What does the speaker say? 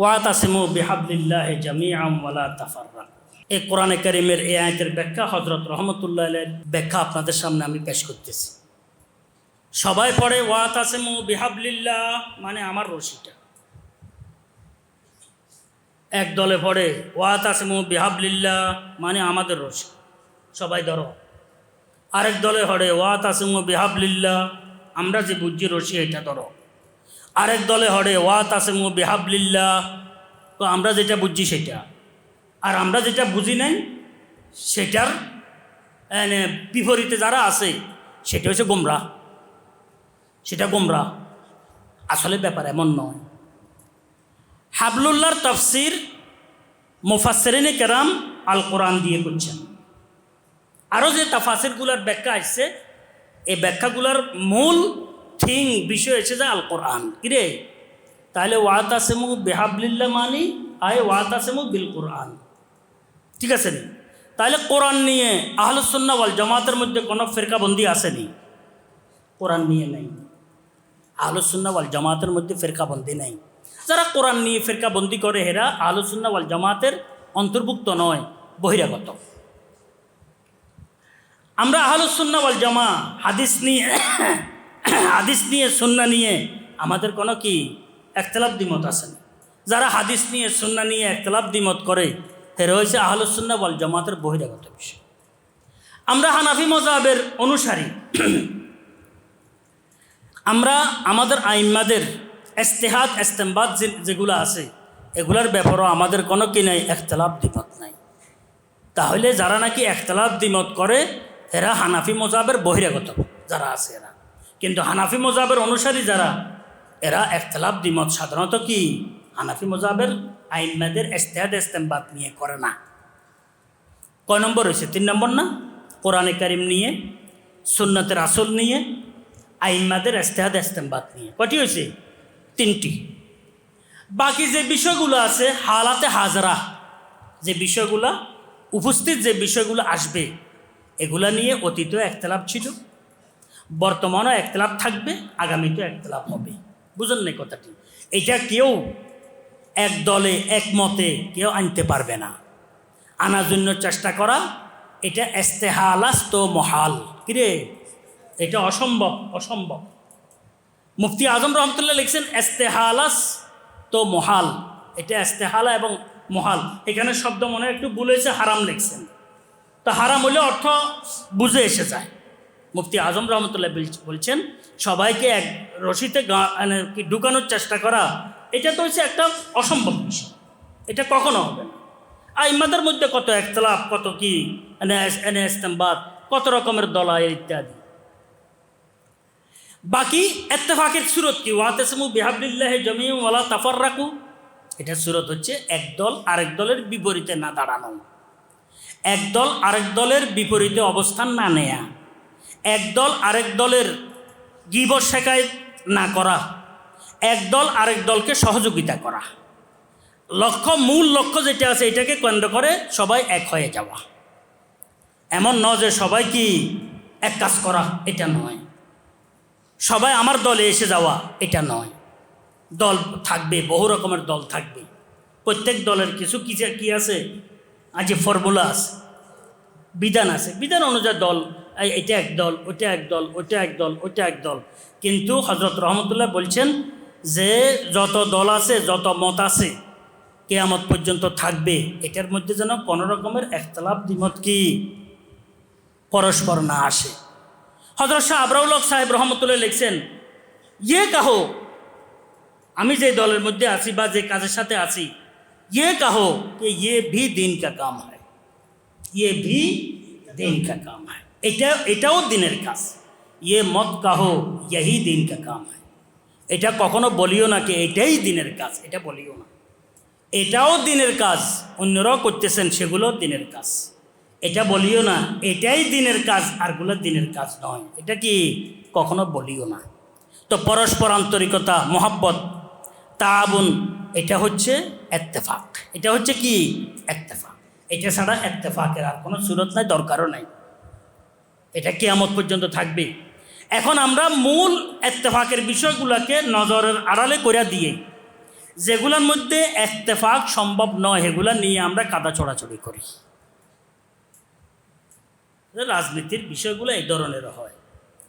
ওয়াতাসিমু বিহাবলিল্লাহ জামিআম ওয়ালা তাফাররা এই কোরআনে কারিমের এই আয়াতের ব্যাখ্যা হজরত রহমতুল্লাহ ব্যাখ্যা আপনাদের সামনে আমি পেশ করতেছি। সবাই পড়ে ওয়াতাসিমু বিহাবলিল্লাহ মানে আমার রশিটা। এক দলে পড়ে ওয়াতাসিমু বিহাবলিল্লাহ মানে আমাদের রশি। সবাই ধরো। আরেক দলে পড়ে ওয়াতাসিমু বিহাবলিল্লাহ, আমরা যে বুঝছি রশি, এটা ধরো। আরেক দলে হরে, ওয়া তাসেমু বেহাবলিল্লাহ। তো আমরা যেটা বুঝছি সেটা। আর আমরা যেটা বুঝি নাই, সেটার বিপরীতে যারা আছে, সেটা হচ্ছে গোমরা সেটা গোমরা আসলে ব্যাপার এমন নয়। হাবলুল্লাহর তফসির মুফাসরিনে কেরাম আল কোরআন দিয়ে করছেন। আরও যে তাফাসিরগুলোর ব্যাখ্যা আসছে, এই ব্যাখ্যাগুলার মূল থিং বিষয় এসে যায় আল কোরআন কিরে তাহলে ওয়াতাসেমু বেহাবলিল্লা মানি, আয় ওয়াতাসেমু বিল কোরআন ঠিক আছে নি? তাহলে কোরআন নিয়ে আহলুসন্না ওয়াল জামাতের মধ্যে কোনো ফেরকাবন্দি আসেনি? কোরআন নিয়ে নেই। আহলুসন্না ওয়াল জামাতের মধ্যে ফেরকাবন্দি নেই। যারা কোরআন নিয়ে ফেরকাবন্দি করে হেরা আহলুসন্না ওয়াল জামাতের অন্তর্ভুক্ত নয়, বহিরাগত। আমরা আহলুসন্না ওয়াল জামা হাদিস নিয়ে হাদিস নিয়ে, সুন্না নিয়ে আমাদের কোনো কি একতলাপ দ্বিমত আছে যারা হাদিস নিয়ে, সুন্না নিয়ে একতলাপ দ্বিমত করে এরা হয়েছে আহলুসন্না বল জামাতের বহিরাগত বিষয়। আমরা হানাফি মজাবের অনুসারী। আমরা আমাদের আইম্মাদের এস্তেহাদ এস্তেমবাদ যেগুলো আছে, এগুলার ব্যাপারও আমাদের কোনো কি নাই একতলাপ দ্বিমত নাই। তাহলে যারা নাকি একতলাপ দ্বিমত করে, এরা হানাফি মজাবের বহিরাগত যারা আছে এরা। কিন্তু হানাফি মজাবের অনুসারী যারা, এরা একতলাপ দ্বিমত সাধারণত কি? হানাফি মজাবের আইনমাদের এস্তেহাদ এস্তেমবাদ নিয়ে করে না। কয় নম্বর হয়েছে তিন নম্বর না? কোরআনে কারিম নিয়ে সুন্নতের আসল নিয়ে, আইম্মাদের এস্তেহাদ এস্তেমবাদ নিয়ে। কটি হয়েছে তিনটি। বাকি যে বিষয়গুলো আছে, হালাতে হাজরা, যে বিষয়গুলো, উপস্থিত যে বিষয়গুলো আসবে, এগুলা নিয়ে অতীতেও একতলাপ ছিল। বর্তমানও একতলাপ থাকবে, আগামীতেও একতলাপ হবে। বুঝলেন না কথাটি? এটা কেউ এক দলে একমতে কেউ আনতে পারবে না। আনার জন্য চেষ্টা করা, এটা এস্তেহালাস তো মহাল কিরে এটা অসম্ভব অসম্ভব। মুফতি আজম রহমতুল্লাহ লিখছেন এস্তেহালাস তো মহাল। এটা এস্তেহালা এবং মহাল। এখানে শব্দ মনে একটু বলেছে হারাম লিখছেন। তো হারাম হলে অর্থ বুঝে এসে যায়। মুফতি আজম রহমতুল্লাহ বিল- বলছেন, সবাইকে এক রশিতে মানে ঢুকানোর চেষ্টা করা, এটা তো হচ্ছে একটা অসম্ভব বিষয়। এটা কখনো হবে না। আর ইমাদের মধ্যে কত একতলাপ কত কি এনে কত রকমের দলায় ইত্যাদি। বাকি এত্তেফাকের সুরত কি? ওয়াতেসমু বিহাবলিল্লাহ জমিউ ওয়ালা তাফর রাখু এটা সুরত হচ্ছে একদল আরেক দলের বিপরীতে না দাঁড়ানো। একদল আরেক দলের বিপরীতে অবস্থান না নেয়া। একদল আরেক দলের গিবর শেখায় না করা একদল আরেক দলকে সহযোগিতা করা। লক্ষ্য, মূল লক্ষ্য যেটা আছে, এটাকে কেন্দ্র করে সবাই এক হয়ে যাওয়া। এমন নয় যে সবাই কি এক কাজ করা, এটা নয়। সবাই আমার দলে এসে যাওয়া, এটা নয়। দল থাকবে, বহু রকমের দল থাকবে। প্রত্যেক দলের কিছু কি আছে আজ ফর্মুলা আছে, বিধান আছে। বিধান অনুযায়ী দল এটা এক দল ওটা এক দল ওটা এক দল ওটা এক দল কিন্তু হজরত রহমতুল্লাহ বলছেন যে যত দল আছে যত মত আছে কেয়ামত পর্যন্ত থাকবে এটার মধ্যে যেন কোনো রকমের একতলাপ দ্বিমত কি পরস্পর না আসে হজরত শাহ আবরাউল হক সাহেব রহমতুল্লাহ লিখছেন ইয়ে কাহো আমি যে দলের মধ্যে আছি বা যে কাজের সাথে আছি ইয়ে কাহো कि ये भी दिन का काम है ये भी दिन का काम है এটা, এটাও দিনের কাজ। ইয়ে মত কাহো, ইয়াহি দিন কা কাম হয় এটা কখনো বলিও না কি এটাই দিনের কাজ, এটা বলিও না। এটাও দিনের কাজ, অন্যরাও করতেছেন, সেগুলো দিনের কাজ। এটা বলিও না, এটাই দিনের কাজ, আরগুলো দিনের কাজ নয়। এটা কি কখনো বলিও না? তো পরস্পর আন্তরিকতা, মহাব্বত তাবুন এটা হচ্ছে এত্তেফাক। এটা হচ্ছে কি? এত্তেফাক। এটা ছাড়া এত্তেফাকের আর কোনো সুরত নাই, দরকারও নাই। এটা কেয়ামত পর্যন্ত থাকবে। এখন আমরা মূল এত্তেফাকের বিষয়গুলোকে নজরের আড়ালে করে দিয়ে, যেগুলোর মধ্যে এত্তেফাক সম্ভব নয় এগুলা নিয়ে আমরা কাদা চড়াচড়ি করি। রাজনীতির বিষয়গুলো এই ধরনের হয়।